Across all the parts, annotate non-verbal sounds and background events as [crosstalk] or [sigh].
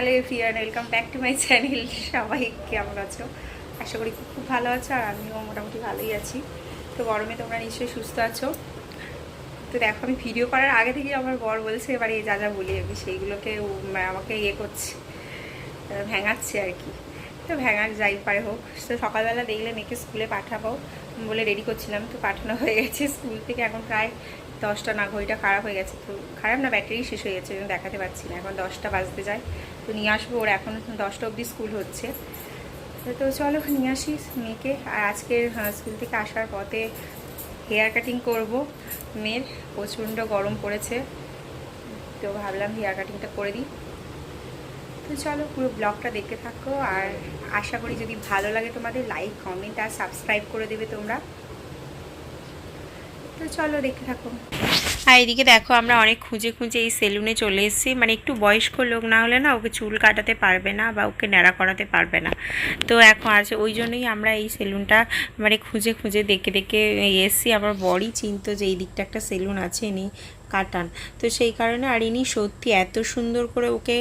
Hello everyone, welcome back to my channel. সবাই কেমন আছো? আশা করি খুব ভালো আছো, আর আমিও মোটামুটি ভালোই আছি। তো গরমে তোমরা নিশ্চয়ই সুস্থ আছো। তো দেখো, আমি ভিডিও করার আগে থেকেই আমার বর বলছে, এবারে যা যা বলি আমি সেইগুলোকে ও আমাকে ইয়ে করছে ভেঙাচ্ছে আর কি। তো ভেঙার যাই পারে হোক। তো সকালবেলা দেখলে মেয়েকে স্কুলে পাঠাবো। বলে রেডি করছিলাম, তো পাঠানো হয়ে গেছে। স্কুল থেকে এখন প্রায় দশটা না ঘড়িটা খারাপ হয়ে গেছে। তো খারাপ না, ব্যাটারি শেষ হয়ে গেছে দেখাতে পারছি না। এখন দশটা বাজতে যায়। তো নিয়ে আসব, ওর এখন দশটা অবধি স্কুল হচ্ছে। তো- চলো নিয়ে আসি মেয়েকে। আর আজকের স্কুল থেকে আসার পথে হেয়ার কাটিং করব। মেয়ের প্রচণ্ড গরম পড়েছে। তো ভাবলাম হেয়ার কাটিংটা করে দিই। তো চলো পুরো ব্লগটা দেখতে থাকো। আর আশা করি যদি ভালো লাগে তোমাদের, লাইক, কমেন্ট আর সাবস্ক্রাইব করে দেবে তোমরা। তো চলো দেখতে থাকো। আর এদিকে দেখো আমরা অনেক খুঁজে খুঁজে এই সেলুনে চলে এসেছি। মানে একটু বয়স্ক লোক না হলে না ওকে চুল কাটাতে পারবে না বা ওকে ন্যাড়া করাতে পারবে না। তো এখন আছে ওই জন্যই আমরা এই সেলুনটা মানে খুঁজে খুঁজে দেখে দেখে এসেছি। আমার বড়ই চিন্ত যে এই দিকটা একটা সেলুন আছে। ইনি কাটান। তো সেই কারণে আর ইনি সত্যি এত সুন্দর করে ওকে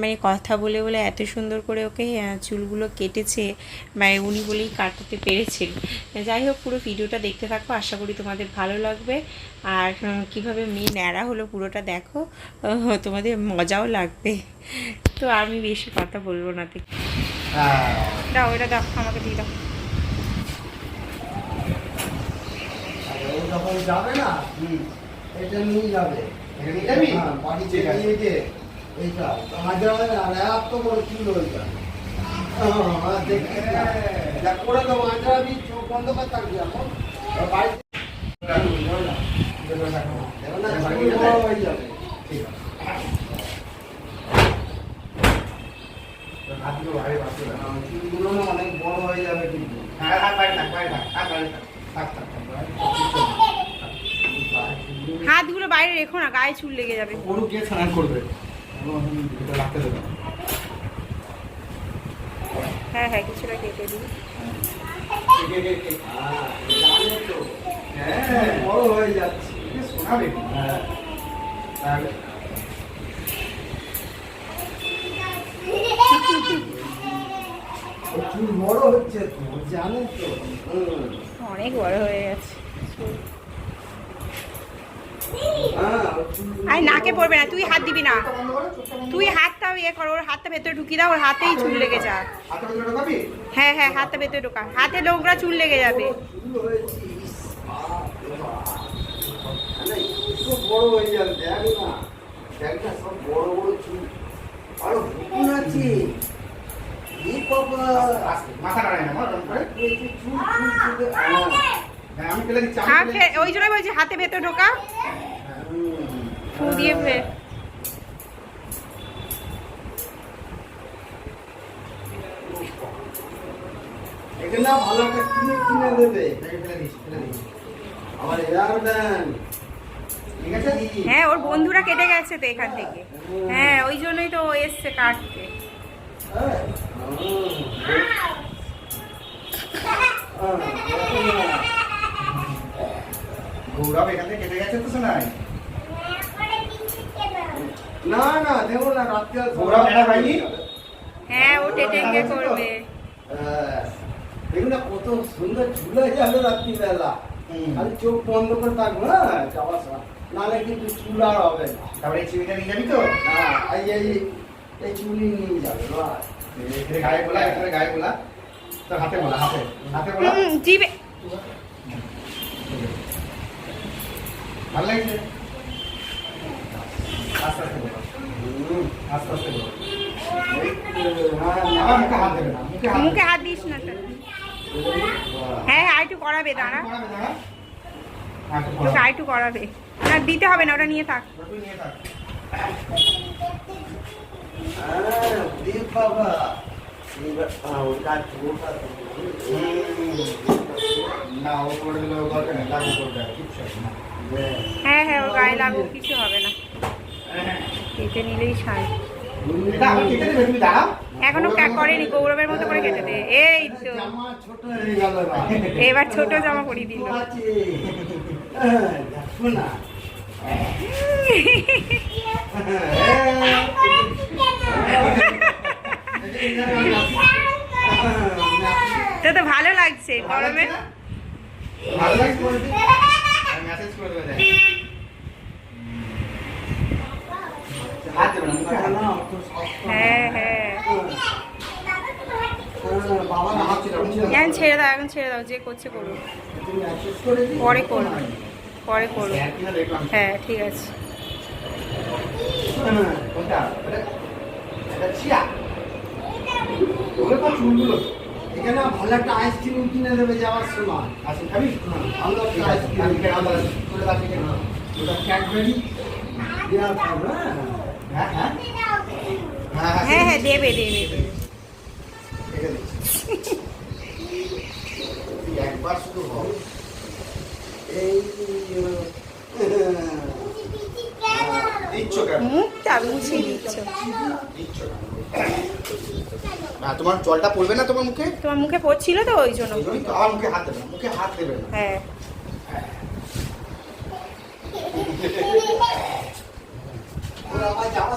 মানে কথা বলে বলে এত সুন্দর করে ওকে চুলগুলো কেটেছে মানে উনি বলেই কাটাতে পেরেছেন। যাই হোক, পুরো ভিডিওটা দেখতে থাকো, আশা করি তোমাদের ভালো লাগবে। আর কীভাবে মেয়ে ন্যাড়া হলো পুরোটা দেখো তোমাদের মজাও লাগবে। তো আমি বেশি কথা বলব না তো। দাও এটা দাও, আমাকে দিয়ে দাও। যখন যাবে না এটা নিয়ে যাবে? হ্যাঁ, বাড়িতে ঠিক আছে। নিয়ে যে এইটা মাঝে মাঝে আর এত বড় চুল ওইটা হ্যাঁ, হ্যাঁ, করে তো মাঝে আমি চোখ বন্ধ করে থাকবি এখন। বাড়িতে দেখো না, চুল বড় হয়ে যাবে হ্যাঁ, চুলগুলো না অনেক বড় হয়ে যাবে কিন্তু হাতগুলো বাইরে রেখো না গায়ে চুল লেগে যাবে। গরু কে স্নান করবে। এটা রাখতে দেবে। না। হ্যাঁ হ্যাঁ কিছুটা কেটে দিই হ্যাঁ, জানো তো হ্যাঁ, বড় হয়ে যাচ্ছে এটা শোনাবে কি? হ্যাঁ তাহলে ওর চুল বড় হচ্ছে তো ও জানে তো হুম। অনেক বড় হয়ে গেছে আই নাকে পড়বে না তুই হাত দিবি না তুই হাতটা ইয়ে কর ওর হাতটা ভেতরে ঢুকিয়ে দাও ওর হাতেই চুল লেগে যা? হ্যাঁ হ্যাঁ হাতটা ভেতরে ঢোকা হাতে নোংরা চুল লেগে যাবে। আরে, বড় হয়ে যাবে দেখ না দেখ না সব বড় বড় চুল আরও হুকুন আছে হ্যাঁ। ওই জন্য বলছি হাতে ভেতরে ঢোকা। ফু দিয়ে ভালো একটা কিনে কিনে দেবে। এয়ার? হ্যাঁ ওর বন্ধুরা কেটে গেছে তো এখান থেকে। হ্যাঁ ওই জন্যই তো এসছে কাটতে। গৌরব এখান থেকে কেটে গেছে তো শোনায়। না না দেবো না রাত্রে আর হয়নি? হ্যাঁ ও টেটেঙ্গে করবে হ্যাঁ, দেখুন না কত সুন্দর ঝুলে যাবে রাত্রিবেলা। খালি চোখ বন্ধ করে থাকব হ্যাঁ যাওয়ার সময় নাহলে কিন্তু চুল আর হবে না তারপরে এই চিবিটা নিয়ে যাবি তো? হ্যাঁ এই এই এই চুলি নিয়ে যাবে। এখানে গায়ে গোলা, এখানে গায়ে গোলা। তোর হাতে গোলা, হাতে। হাতে। হুম, জিবে ভালো লাগছে? আস্তে আস্তে আস্তে। হ্যাঁ, মুখে হাত দিস না হ্যাঁ হ্যাঁ আরেকটু করাবে দাঁড়া। হ্যাঁ, তোকে করাবে। করাবে না দিতে হবে না ওটা নিয়ে থাক থাক। হ্যাঁ, ওরে করে নেই লাগু কিচ্ছু হবে না হ্যাঁ হ্যাঁ ওর গায়ে লাগুক কিছু হবে না কেটে নিলেই দেবে? এখনও ক্যাক করেনি গৌরবের মতো করে কেটে দে। এই তো। ছোট এবার। এবার ছোট জামা পরিয়ে দিল। তো তো ভালো লাগছে গরমে। ভালো লাগছে বলতে আমি মেসেজ করে দেবো দেখ হাত দেবে না মুখে হাত দেবে না। হ্যাঁ হ্যাঁ। বাবা না এখন ছেড়ে দাও এখন ছেড়ে দাও যে করছে করুক। পরে করো পরে করো হ্যাঁ ঠিক আছে। এখানে ভালো একটা আইসক্রিম কিনে দেবে যাওয়ার সময় আসুন খাবি ভালো একটা আইসক্রিম আমি কেন ওটা ক্যাডবেরি দেওয়া থাকবে হ্যাঁ। হ্যাঁ হ্যাঁ দেবে দেবে একবার শুধু মুখটা দিচ্ছ। না তোমার জলটা পড়বে না তোমার মুখে? তোমার মুখে পড়ছিল তো ওই জন্য। মুখে হাত দেবে মুখে হাত দেবে হ্যাঁ ওরা আবার যাওয়ার সময়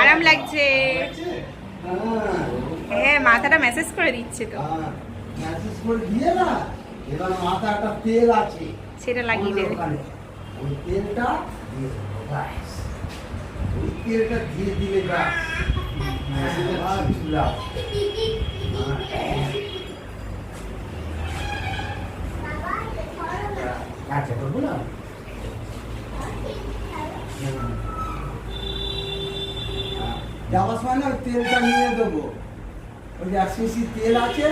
আরাম লাগছে। হ্যাঁ মাথাটা মেসেজ করে দিচ্ছে তো। মেসেজ করে দিয়ে না এবার মাথা তেল আছে। সেটা লাগিয়ে দেবে। ওই তেলটা দিয়ে ব্যাস। ওই তেলটা দিয়ে দিলে ব্যাস। [laughs] আর চুলা। আচ্ছা করব না হুম। যাওয়ার সময় না ওই তেলটা নিয়ে দেবো। ওই যে এক শিশি তেল আছে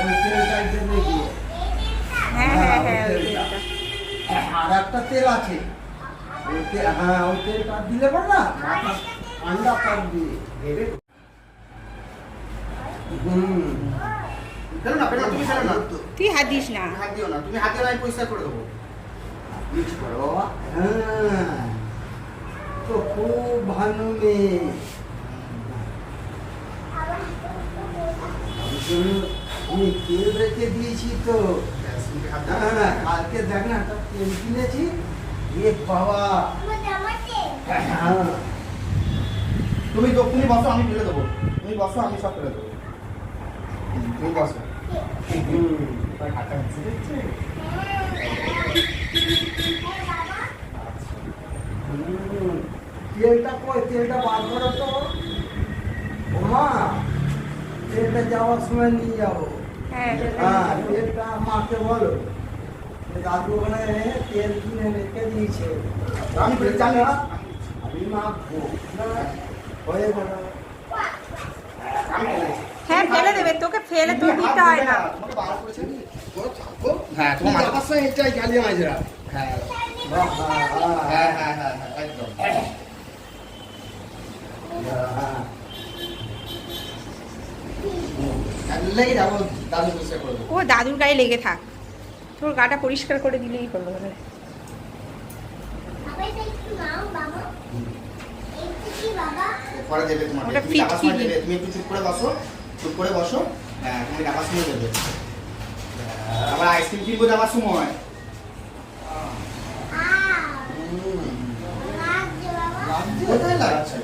ওই তেলটা দেবে গিয়ে হ্যাঁ হ্যাঁ হ্যাঁ। আর একটা তেল আছে। ওই তেল হ্যাঁ ওই তেলটা দিলে পর না মাথা ঠান্ডা থাকবে দেবে। হুম। না তুমি না। তুই হাত দিস না। হাত দিও না তুমি হাত আমি পরিষ্কার করে দেবো। করো হ্যাঁ। তো খুব ভালো মেয়ে। আমি তেল রেখে দিয়েছি তো মুখে হ্যাঁ কালকে দেখ না একটা তেল কিনেছি এ বাবা তুমি তুমি বসো, আমি ফেলে দেবো। তুমি বসো, আমি সব ফেলে দেবো। তুমি বসো। তেলটা কই? তেলটা বার করো তো। ও তেলটা যাওয়ার সময় নিয়ে যাব। হ্যাঁ হ্যাঁ তেলটা মাকে বলো। দাদু ওখানে তেল কিনে রেখে দিয়েছে। আমি জানি না আমি মাখবো হয়ে গেল। হ্যাঁ ফেলে দেবে তোকে ফেলে তো তুমি দিতে হয় না। হ্যাঁ তোমার মাথা যাওয়ার এটাই গালি মাঝরা হ্যাঁ। হ্যাঁ হ্যাঁ হ্যাঁ হ্যাঁ হ্যাঁ একদম লেগে যাব দাদু পরিষ্কার করে দেবো ও দাদুর গায়ে লেগে থাক। তোর গাটা পরিষ্কার করে দিলেই হলো মানে। ওটা ফিটকিরি। তুমি একটু চুপ করে বসো চুপ করে বসো। হ্যাঁ তুমি দেবে। হ্যাঁ, আবার আইসক্রিম কিনবো যাবার সময়। লাগছে কোথায়? লাগছে।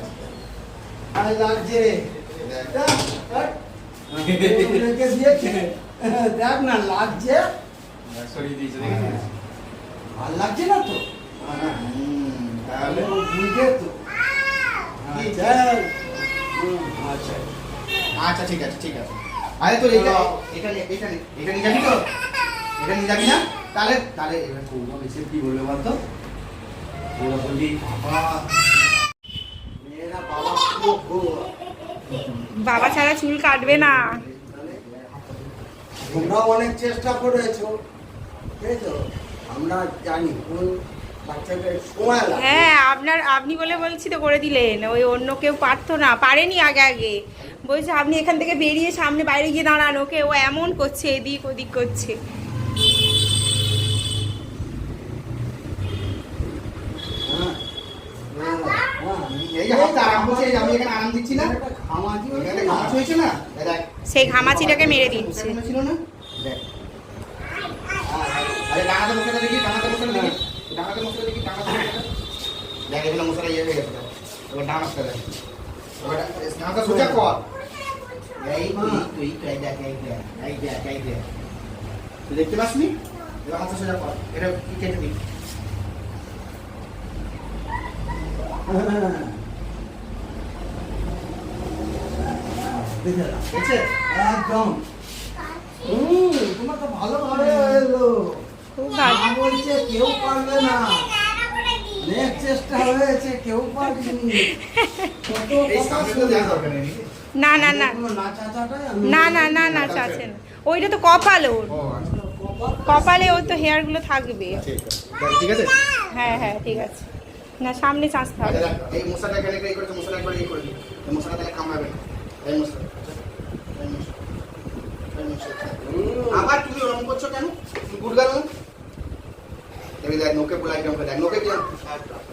আর লাগছে। রেখে দিয়েছে দেখ না লাগছে দিয়েছে লাগছে না তো তাহলে বুঝে তো আচ্ছা আচ্ছা ঠিক আছে। ঠিক আছে আরে তোর এটা এটা এটা এটা যাবি তো এটা যাবি না তাহলে তাহলে এবার বৌমা বেশি কি বলবে বলতো বৌমা বলবি বাবা মেয়েরা বাবা খুব খুব বাবা ছাড়া চুল কাটবে না। তোমরা অনেক চেষ্টা করেছ আমরা জানি কোন হ্যাঁ আপনার আপনি বলে বলছি তো করে দিলেন ওই অন্য কেউ পারতো না পারেনি আগে আগে। বলছে আপনি এখান থেকে বেরিয়ে সামনে বাইরে গিয়ে দাঁড়ান ওকে ও এমন করছে এদিক ওদিক করছে। দেখ এই দেখ তুই দেখতে পাসনি সোজা কর এটা কেটে দিই হ্যাঁ। দেখে নাও। দেখছে একদম তোমার তো ভালো ভাবে এলো খুব ভালো মা বলছে কেউ পারবে না চেষ্টা হয়েছে কেউ পারেনি না। না না না না না না। ওইটা তো কপাল ওর। আচ্ছা কপাল ওর তো হেয়ারগুলো থাকবে। ঠিক আছে। হ্যাঁ হ্যাঁ ঠিক আছে। না সামনে চাঁচতে হবে আচ্ছা, এই মশলাটা এখানে এই করেছে মশলা একবার এই করে দিই এই মশলা তাহলে কামড়াবে না। এই মশলা এই মশলা এই মশলা আবার তুমি ওরকম করছ কেন? গুড গেল দেখ নোকে কেমন দেখ নোকে কি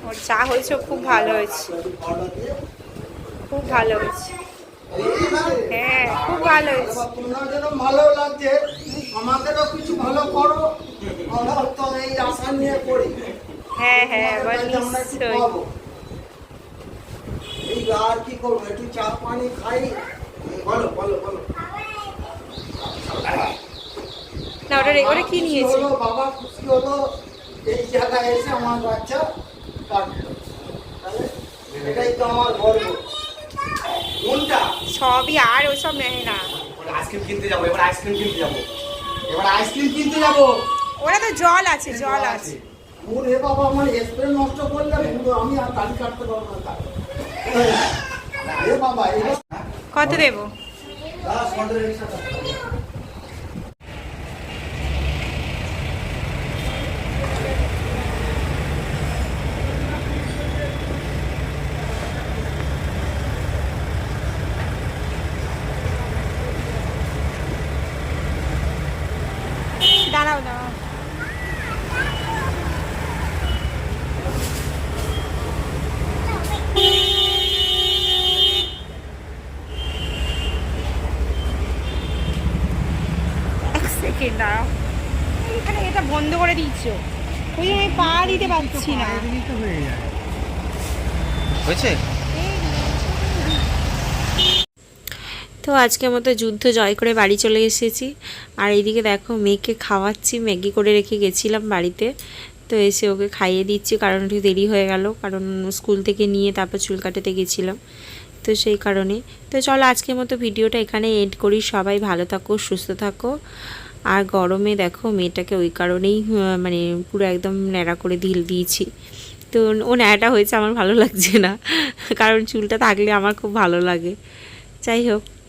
ওর চা হয়েছে খুব ভালো হয়েছে। খুব ভালো হয়েছে। হ্যাঁ খুব ভালো হয়েছে। তোমার যেন ভালো লাগছে আমাদেরও কিছু ভালো করো। আমরা তো এই আশা নিয়ে করি। হ্যাঁ হ্যাঁ এবার নিশ্চয়ই। এই আর কি করব? একটু চা পানি খাই। বলো বলো বলো। না ওটা ওটা কি নিয়েছে? বাবা খুশি হলো এই জায়গায় এসে আমার বাচ্চা কাটলো। এটাই তো আমার গর্ব। কোনটা? সবই আর ওসব নেয় না। আইসক্রিম কিনতে যাব এবার আইসক্রিম কিনতে যাব। এবার আইসক্রিম কিনতে যাব? ওরা তো জল আছে জল আছে। ওর হে বাবা আমার স্প্রে নষ্ট করলে আমি আর দাড়ি কাটতে পারব না। এ বাবা কত দেবো দাদা সন্ধ্যের রিক্সা চালাতে হবে। দাঁড়াও দাঁড়াও এক সেকেন্ড দাঁড়াও এখানে এটা বন্ধ করে দিচ্ছ ওই জন্য আমি পা দিতে পারছি না। হয়েছে? তো আজকে মতো যুদ্ধ জয় করে বাড়ি চলে এসেছি। আর এইদিকে দেখো মেয়েকে খাওয়াচ্ছি ম্যাগি করে রেখে গেছিলাম বাড়িতে। তো এসে ওকে খাইয়ে দিচ্ছি কারণ একটু দেরি হয়ে গেল কারণ স্কুল থেকে নিয়ে তারপর চুল কাটাতে গেছিলাম। তো সেই কারণে। তো চলো আজকের মতো ভিডিওটা এখানে এড করি। সবাই ভালো থাকো সুস্থ থাকো। আর গরমে দেখো মেয়েটাকে ওই কারণেই মানে পুরো একদম ন্যাড়া করে ঢিল দিয়েছি। তো ও ন্যাড়াটা হয়েছে, আমার ভালো লাগছে না। কারণ চুলটা থাকলে আমার খুব ভালো লাগে। যাই হোক।